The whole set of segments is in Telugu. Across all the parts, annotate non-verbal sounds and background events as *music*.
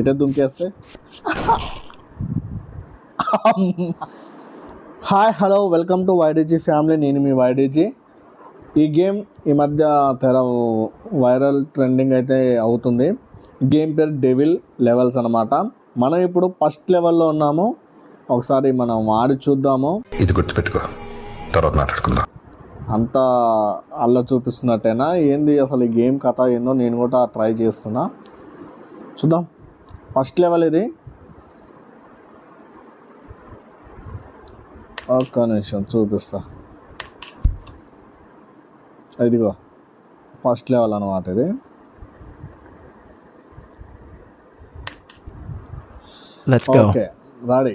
ఇటే దుంకేస్తే? Hi hello welcome to YDG family. నేను మీ వైడీజీ ఈ గేమ్ ఈ మధ్య తెర వైరల్ ట్రెండింగ్ అయితే అవుతుంది. గేమ్ పేరు డెవిల్ లెవెల్స్ అనమాట మనం ఇప్పుడు ఫస్ట్ లెవెల్లో ఉన్నాము. ఒకసారి మనం ఆడి చూద్దాము. ఇది గుర్తుపెట్టుకో. తర్వాత మాట్లాడుకుందాం. అంత అల్ల చూపిస్తున్నట్టేనా? ఏంది అసలు ఈ గేమ్ కథ ఏందో నేను కూడా ట్రై చేస్తున్నా. చూద్దాం. ఫస్ట్ లెవెల్ ఇది. ఒక్క నిమిషం చూపిస్తా. ఇదిగో ఫస్ట్ లెవెల్ అనమాట ఇది. Okay ready.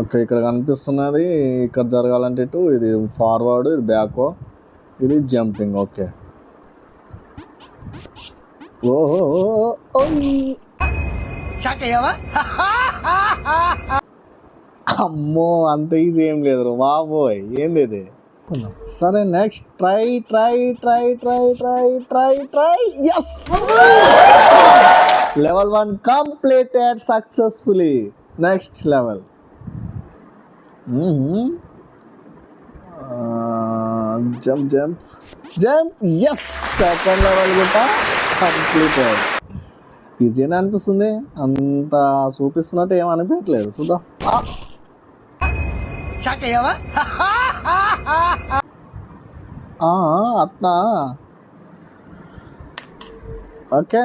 ఓకే ఇక్కడ కనిపిస్తున్నది ఇక్కడ జరగాలంటే ఇటు ఇది ఫార్వర్డ్ ఇది బ్యాక్ ఇది జంపింగ్ ఓకే. *laughs* అమ్మో అంత ఈజీ ఏం లేదు బాబోయ్. ఏంది ఇది? సరే next try try try try try try try yes level one completed successfully next level jump jump jump yes second level కూడా కంప్లీటెడ్ ఈజీనే అనిపిస్తుంది. అంత చూపిస్తున్నట్టు ఏం అనిపించట్లేదు. చూద్దాం. అట్లా ఓకే.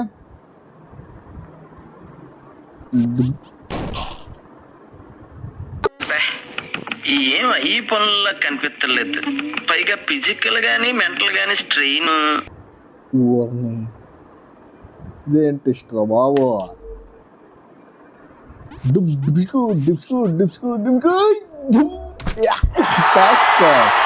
ఏం ఈ పనుల్లో కనిపించలేదు పైగా ఫిజికల్ గానీ మెంటల్ గానీ స్ట్రెయిన్ ఇదేంటి బాబు? డుబ్ డిబ్స్కు డిబ్స్కు డిబ్స్కు డిబ్స్కు సక్సెస్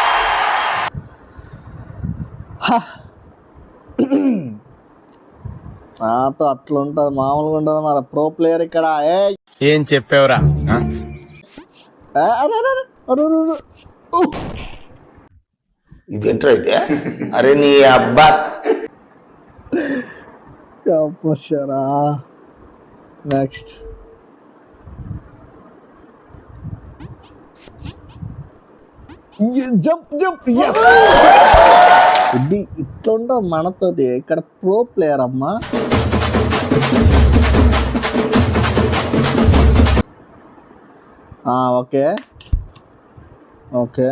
నాతో అట్లా ఉంటుంది మామూలుగా ఉంటుంది మరి ప్రో ప్లేయర్ ఇక్కడ. ఏ ఏం చెప్పావురా ఇదేంట్రా అయితే *laughs* అరే నీ అబ్బా. నెక్స్ట్ జంప్ జంప్ ఇది ఇట్లుంటా మనతోటి. ఇక్కడ ప్రో ప్లేయర్ అమ్మా. ఓకే ఓకే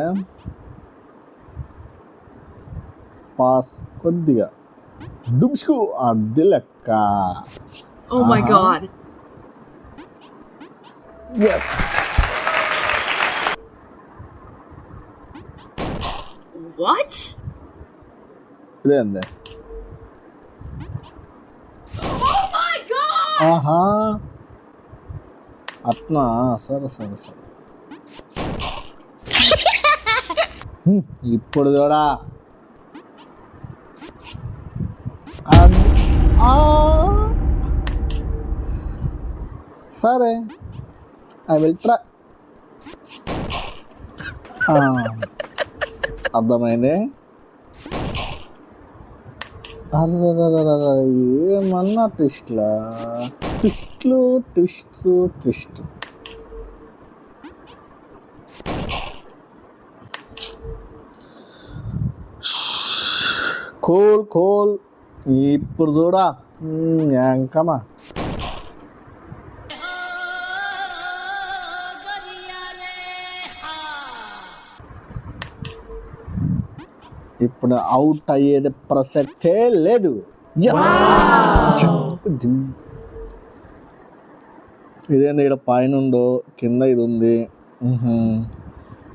పాస్ కొద్దిగా డుబ్స్కు అది లెక్క Oh my god. Yes What? ఇదేంది ఆహా అట్నా సరే సరే సరే హ్మ్, *laughs* ఇప్పుడు ఆ. సరే. I will try. అర్థమైంది? ఏమన్నా ట్విస్ట్లా? ట్విస్ట్లు ట్విస్ట్స్ ట్విస్ట్. కోల్ కోల్ ఇప్పుడు చూడా. ఎంకమా ఇప్పుడు అవుట్ అయ్యేది ప్రసక్తే లేదు. ఇదేంది ఇక్కడ పైన ఉండో కింద ఇది ఉంది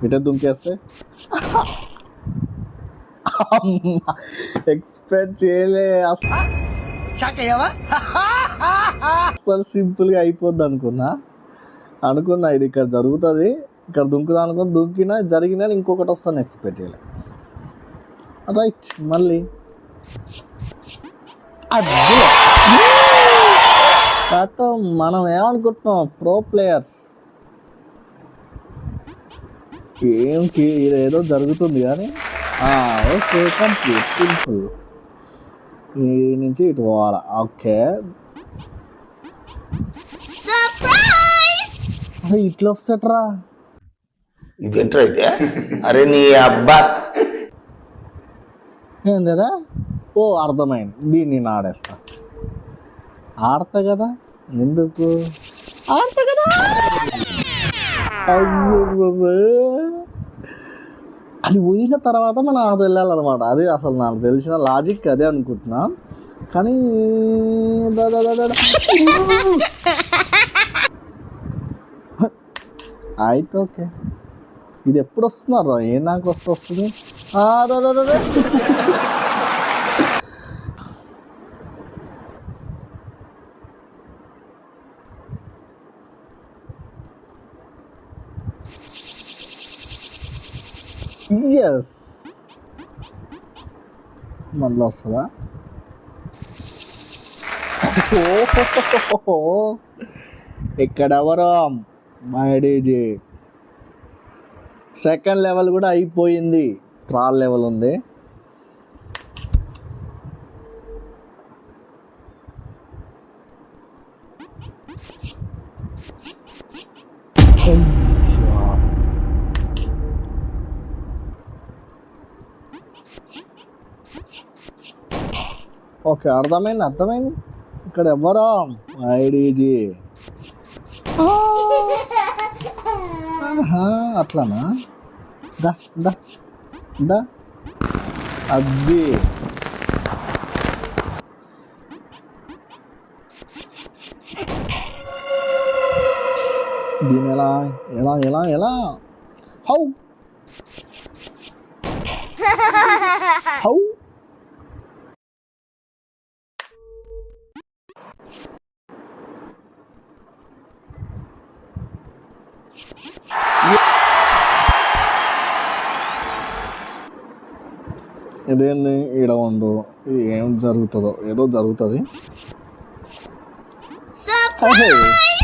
ఇటే దుంకేస్తే? ఎక్స్పెక్ట్ చేయలే. అసలు సింపుల్గా అయిపోద్ది అనుకున్నా. అనుకున్నా ఇది ఇక్కడ జరుగుతుంది. ఇక్కడ దుంకుదా అనుకుని దుంకినా జరిగినా ఇంకొకటి వస్తాను ఎక్స్పెక్ట్ చేయలే. రైట్ మళ్ళీ. కాతో మనం ఏమనుకుంటున్నాం? ప్రో ప్లేయర్స్ ఏం ఏదో జరుగుతుంది కానీ ఓకే కంప్లీట్ సింపుల్ ఈ నుంచి ఇటు పోవాలి? ఓకే! అరే ఇట్లా వస్తట్రా ఇదేంట్రా అయితే అరే నీ అబ్బా. ఏంది కదా? ఓ అర్థమైంది. దీన్ని నేను ఆడేస్తా ఆడతా కదా? ఎందుకు? ఆడతా కదా? అయ్యో అది పోయిన తర్వాత మనం అది వెళ్ళాలన్నమాట. అది అసలు నాకు తెలిసిన లాజిక్ అదే అనుకుంటున్నా. కానీ *laughs* అయితే ఓకే. ఇది ఎప్పుడు వస్తుంది అర్థం ఏం దానికి వస్తే వస్తుంది? ఎస్ మళ్ళీ వస్తుందా? ఓహోహోహోహో. ఎవరం మైడీజీ సెకండ్ లెవెల్ కూడా అయిపోయింది. థర్డ్ లెవెల్ ఉంది. ఓకే అర్థమైంది అర్థమైంది. ఇక్కడ ఎవరో? ఐడీజీ. అట్లానా? దా దా దా. అది దీని ఎలా ఎలా ఎలా ఎలా? హౌ? హౌ? ఇదేంది? ఈడ ఉండు. ఇది ఏం జరుగుతుందో? ఏదో జరుగుతుంది.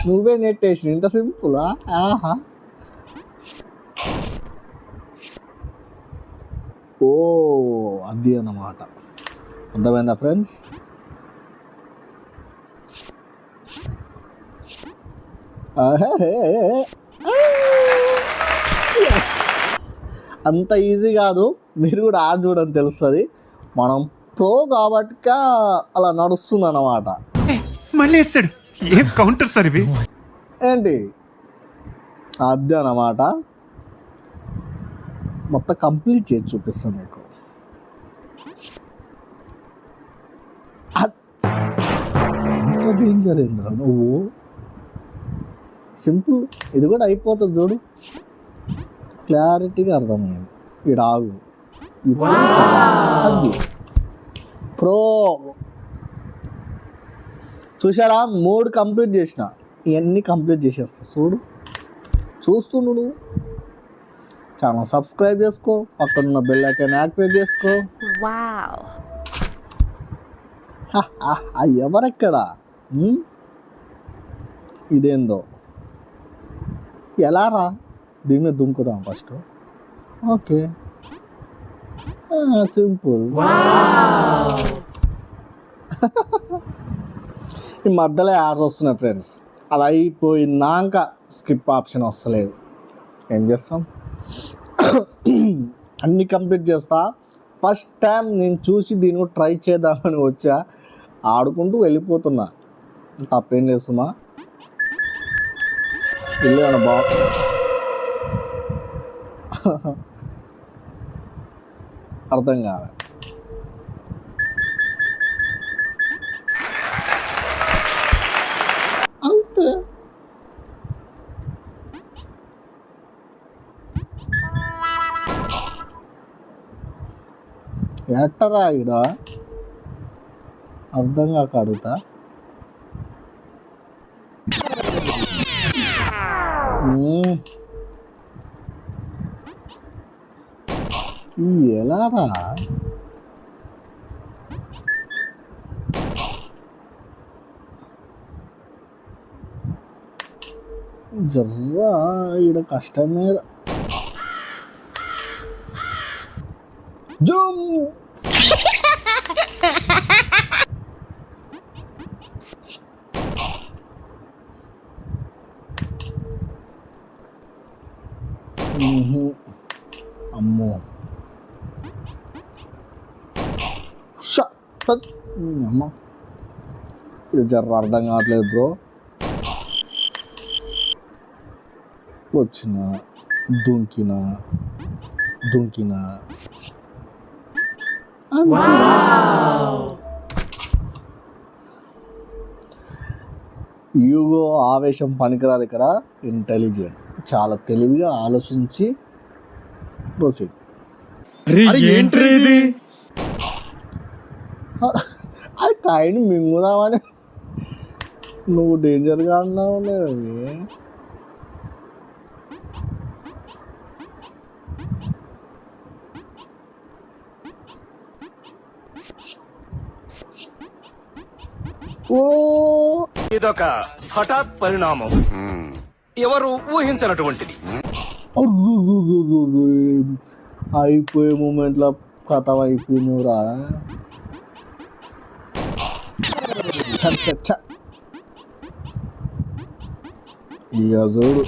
నువ్వే నెట్టేసి ఇంత సింపులా? ఆహా. ఓ అది అన్నమాట. అర్థమైందా ఫ్రెండ్స్? అంత ఈజీ కాదు. మీరు కూడా ఆడ చూడని తెలుస్తుంది. మనం ప్రో కాబట్టి అలా నడుస్తుంది అన్నమాట మళ్ళీ వేస్తాడు. ఏం కౌంటర్ సార్ ఇవి? ఏంటి? అదే అన్నమాట. మొత్తం కంప్లీట్ చేసి చూపిస్తాను ఎంత డేంజర్ ఏంద్రా నువ్వు? సింపుల్. ఇది కూడా అయిపోతుంది చూడు. క్లారిటీగా అర్థమైంది. ఈడ ఆగు. అది ప్రో. చూసారా మూడు కంప్లీట్ చేసిన. ఇవన్నీ కంప్లీట్ చేసేస్తా. చూడు. చూస్తుండు నువ్వు. ఛానల్ సబ్స్క్రైబ్ చేసుకో. పక్కనున్న బెల్ ఐకాన్ యాక్టివేట్ చేసుకో. ఎవరెక్కడ? ఇదేందో? ఎలా రా? దీన్ని దుంకుదాం ఫస్ట్ ఓకే. సింపుల్. ఈ మధ్యలో యాడ్స్ వస్తున్నాయి ఫ్రెండ్స్ అలా అయిపోయినాక స్కిప్ ఆప్షన్ వస్తలేదు. ఏం చేస్తాం? అన్ని కంప్లీట్ చేస్తా. ఫస్ట్ టైం నేను చూసి దీన్ని ట్రై చేద్దామని వచ్చా. ఆడుకుంటూ వెళ్ళిపోతున్నా. తప్పేం చేస్తున్నా వెళ్ళాను బా అర్థం కాలే అంతే ఎట్టరా ఇడ అర్థం కాక అడుగుతా మ్మ్. ఎలారా జర్రా ఇక్కడ కష్టమే జమ్! అమ్మో. అమ్మ. ఇది జర్ర అర్థం కావట్లేదు బ్రో. వచ్చిన దుంకిన దుంకిన. యూగో ఆవేశం పనికిరాదు ఇక్కడ. ఇంటెలిజెంట్. చాలా తెలివిగా ఆలోచించి ప్రొసీడ్ ఏంట్రీ ఇది? అది కాయని మింగుదామని. నువ్వు డేంజర్గా అన్నావు ఓ. ఇదొక హఠాత్ పరిణామం. ఎవరు ఊహించినటువంటిది. అయిపోయే మూమెంట్లో కథ అయిపోయిందిరా ఛ, ఇక చూడు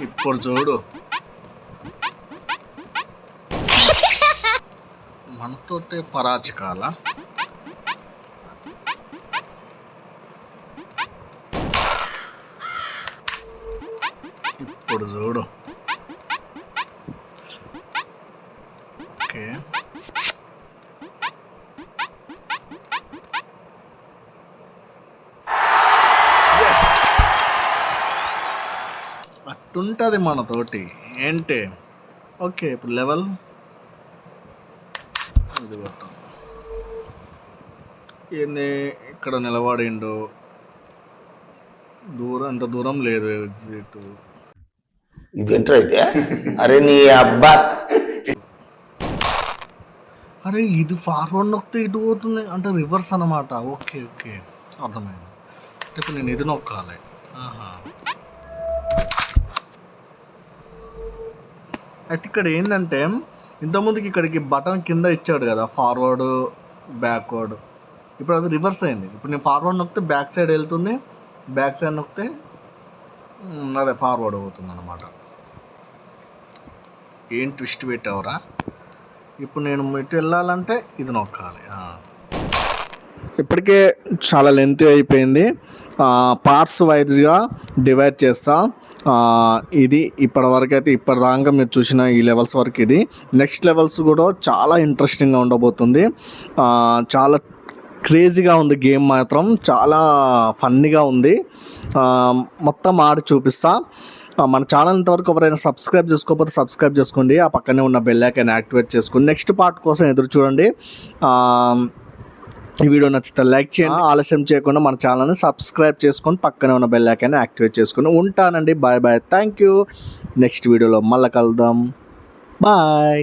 ఇప్పుడు చూడు మనతోటే పరాచకాల అట్టుంటుంది మనతోటి. ఏంటి? ఓకే ఇప్పుడు లెవెల్. ఇది కొట్టాం. ఏంది? ఇక్కడ నిలబడిండు. దూరం అంత దూరం లేదు ఎగ్జిట్. అయితే అరే నీ అబ్బా. అరే ఇది ఫార్వర్డ్ నొక్కితే ఇటు పోతుంది. అంటే రివర్స్ అన్నమాట. Okay okay. అర్థమైంది. అంటే ఇప్పుడు నేను ఇది నొక్కాలి. ఆహా. అయితే ఇక్కడ ఏంటంటే ఇంతకుముందుకి ఇక్కడికి బటన్ కింద ఇచ్చాడు కదా ఫార్వర్డ్ బ్యాక్వర్డ్. ఇప్పుడు అది రివర్స్ అయింది. ఇప్పుడు నేను ఫార్వర్డ్ నొక్కితే బ్యాక్ సైడ్ వెళ్తుంది బ్యాక్ సైడ్ నొక్కితే అదే ఫార్వర్డ్ అవుతుంది అనమాట ఏం ట్విస్ట్ పెట్టావురా? ఇప్పుడు నేను ఇటు వెళ్ళాలంటే ఇది నొక్కాలి ఇప్పటికే చాలా లెంత్ అయిపోయింది. పార్ట్స్ వైజ్గా డివైడ్ చేస్తాను ఇది ఇప్పటి అయితే ఇప్పటిదాకా మీరు చూసిన ఈ లెవెల్స్ వరకు ఇది. నెక్స్ట్ లెవెల్స్ కూడా చాలా ఇంట్రెస్టింగ్గా ఉండబోతుంది. చాలా క్రేజీగా ఉంది గేమ్ మాత్రం. చాలా ఫన్నీగా ఉంది. మొత్తం ఆడి చూపిస్తా. మన ఛానల్ ఇంతవరకు ఎవరైనా సబ్స్క్రైబ్ చేసుకోకపోతే సబ్స్క్రైబ్ చేసుకోండి. ఆ పక్కనే ఉన్న బెల్ ఐకాన్ యాక్టివేట్ చేసుకోండి నెక్స్ట్ పార్ట్ కోసం ఎదురు చూడండి. ఈ వీడియో నచ్చితే లైక్ చేయండి. ఆలస్యం చేయకుండా మన ఛానల్ని సబ్స్క్రైబ్ చేసుకొని పక్కనే ఉన్న బెల్ ఐకాన్ని యాక్టివేట్ చేసుకొని ఉంటానండి. Bye bye thank you next వీడియోలో మళ్ళీ కలుద్దాం. బాయ్